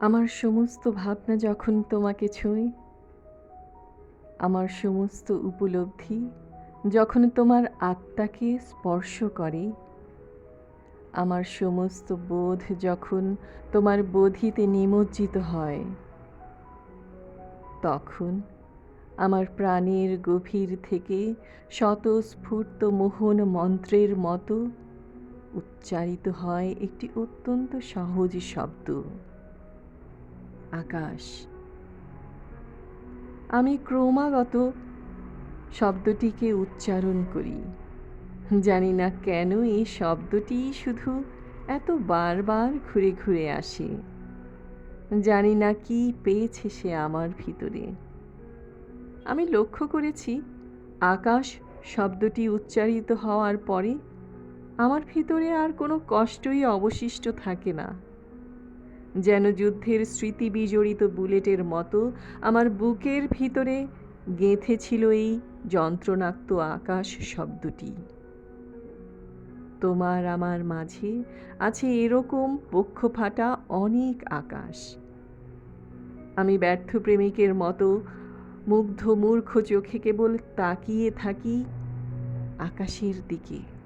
আমার সমস্ত ভাবনা যখন তোমাকে ছুঁই, আমার সমস্ত উপলব্ধি যখন তোমার আত্মাকে স্পর্শ করে, আমার সমস্ত বোধ যখন তোমার বোধিতে নিমজ্জিত হয়, তখন আমার প্রাণের গভীর থেকে স্বতঃস্ফূর্ত মোহন মন্ত্রের মতো উচ্চারিত হয় একটি অত্যন্ত সহজ শব্দ। আকাশ। আমি ক্রমাগত শব্দটিকে উচ্চারণ করি। জানি না কেন এই শব্দটি শুধু এত বারবার ঘুরে ঘুরে আসে। জানি না কি পেয়েছে সে আমার ভিতরে। আমি লক্ষ্য করেছি, আকাশ শব্দটি উচ্চারিত হওয়ার পরে আমার ভিতরে আর কোনো কষ্টই অবশিষ্ট থাকে না। যেন যুদ্ধের স্মৃতি বিজড়িত বুলেটের মতো আমার বুকের ভিতরে গেঁথে ছিল এই যন্ত্রণাক্ত আকাশ শব্দটি। তোমার আমার মাঝে আছে এরকম পক্ষ ফাটা অনেক আকাশ। আমি ব্যর্থ প্রেমিকের মতো মুগ্ধ মূর্খ চোখে কেবল তাকিয়ে থাকি আকাশের দিকে।